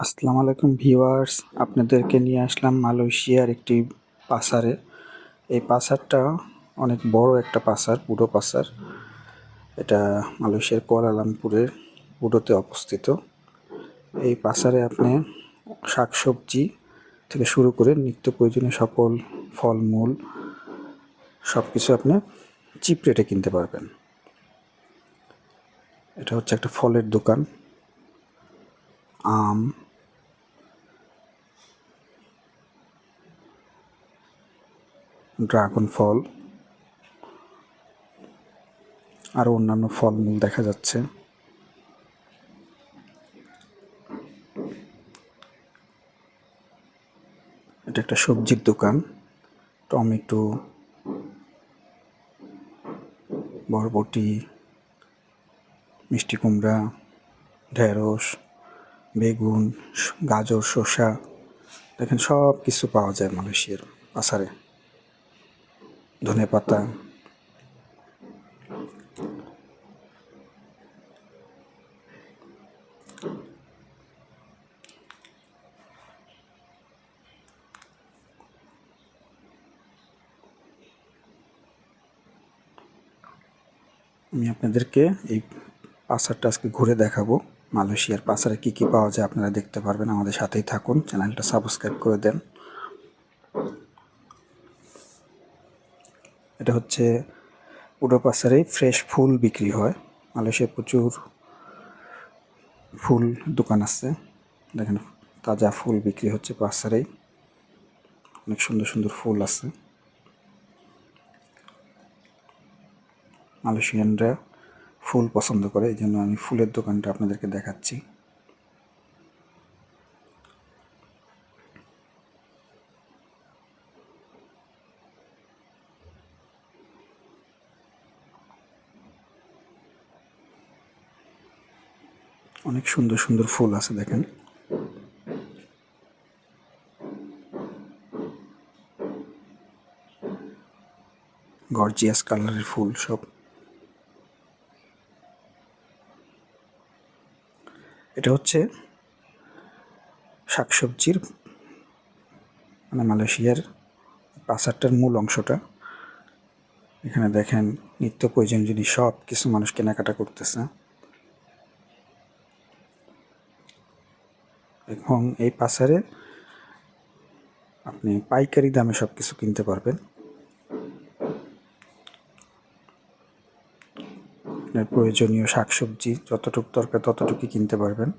আসসালামু আলাইকুম ভিউয়ার্স, আপনাদেরকে নিয়ে আসলাম মালয়েশিয়ার একটি পাসারে। এই পাসারটা অনেক বড় একটা পাসার পুরো পাসার। এটা মালয়েশিয়ার কুয়ালালামপুরের পুরোতে অবস্থিত। এই পাসারে আপনি শাকসবজি থেকে শুরু করে নিত্য প্রয়োজনীয় সকল ফলমূল সব কিছু আপনি চিপ রেটে কিনতে পারবেন। এটা হচ্ছে একটা ফলের দোকান। আম ড্রাগন ফল আরও অন্যান্য ফলমূল দেখা যাচ্ছে। এটা একটা সবজির দোকান, টমেটো, বরবটি, মিষ্টি কুমড়া, ঢেঁড়স, বেগুন, গাজর, শসা, দেখেন সব কিছু পাওয়া যায় মালয়েশিয়ার আসারে ধনে পাতা। আমি আপনাদেরকে এই পাসারটা আজকে ঘুরে দেখাবো। মালয়েশিয়ার পাসারে কী কী পাওয়া যায় আপনারা দেখতে পারবেন। আমাদের সাথেই থাকুন। চ্যানেলটা সাবস্ক্রাইব করে দেন। এটা হচ্ছে পুরো পাসারেই ফ্রেশ ফুল বিক্রি হয়। মালয়েশিয়ায় প্রচুর ফুল দোকান আছে। দেখেন, তাজা ফুল বিক্রি হচ্ছে পাসারেই। অনেক সুন্দর সুন্দর ফুল আছে। মালয়েশিয়ানরা ফুল পছন্দ করে, এই জন্য আমি ফুলের দোকানটা আপনাদেরকে দেখাচ্ছি। অনেক সুন্দর সুন্দর ফুল আছে দেখেন। গর্জিয়াস কালারের ফুল সব। এটা হচ্ছে শাকসবজির মানে মালয়েশিয়ার পাসারটার মূল অংশটা। এখানে দেখেন, নিত্য প্রয়োজন জিনিস সব কিছু মানুষ কেনাকাটা করতেছে। এবং এই পাসারে আপনি পাইকারি দামে সব কিছু কিনতে পারবেন। আপনার প্রয়োজনীয় শাকসবজি যতটুকু দরকার ততটুকুই কিনতে পারবেন।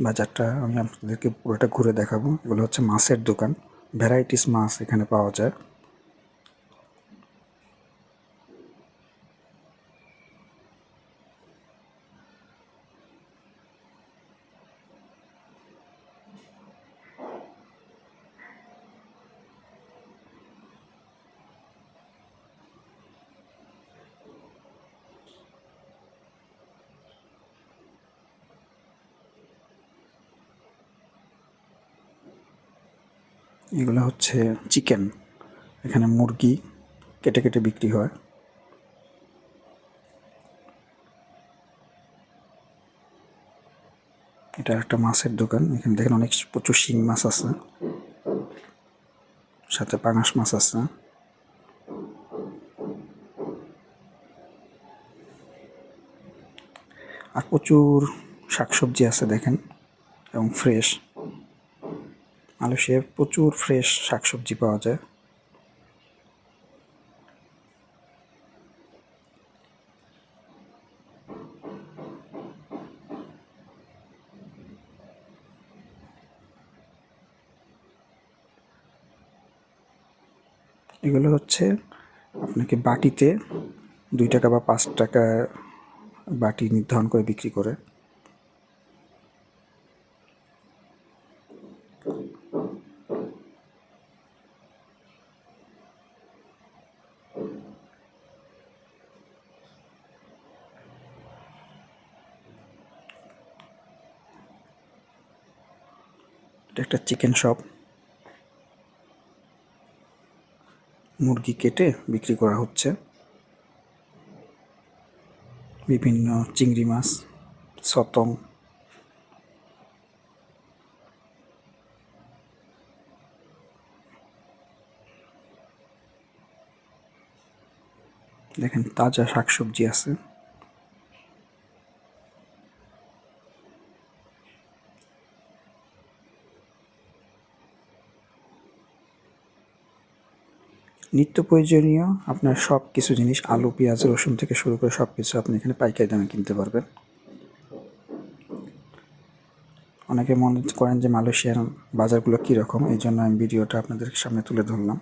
বাজারটা আমি আপনাদেরকে পুরোটা ঘুরে দেখাবো। এগুলো হচ্ছে মাছের দোকান। ভ্যারাইটিস মাছ এখানে পাওয়া যায়। এগুলো হচ্ছে চিকেন। এখানে মুরগি কেটে কেটে বিক্রি হয়। এটা একটা মাছের দোকান। এখানে দেখেন অনেক প্রচুর শিং মাছ আছে। সাথে পাঙাশ মাছ আছে। আর প্রচুর শাকসবজি আছে দেখেন এবং ফ্রেশ। মালয়েশিয়ায় প্রচুর ফ্রেশ শাকসবজি পাওয়া যায়। এগুলো হচ্ছে আপনাকে বাটিতে দুই টাকা বা পাঁচ টাকা বাটি নির্ধারণ করে বিক্রি করে। এটা একটা চিকেন শপ মুরগি কেটে বিক্রি করা হচ্ছে। বিভিন্ন চিংড়ি মাছ, সতম। দেখেন, তাজা শাকসবজি আছে। নিত্য প্রয়োজনীয় আপনার সব কিছু জিনিস, আলু, পেঁয়াজ, রসুন থেকে শুরু করে সব কিছু আপনি এখানে পাইকারি দামে কিনতে পারবেন। অনেকে মনে করেন যে মালয়েশিয়ার বাজারগুলো কীরকম, এই জন্য আমি ভিডিওটা আপনাদের সামনে তুলে ধরলাম।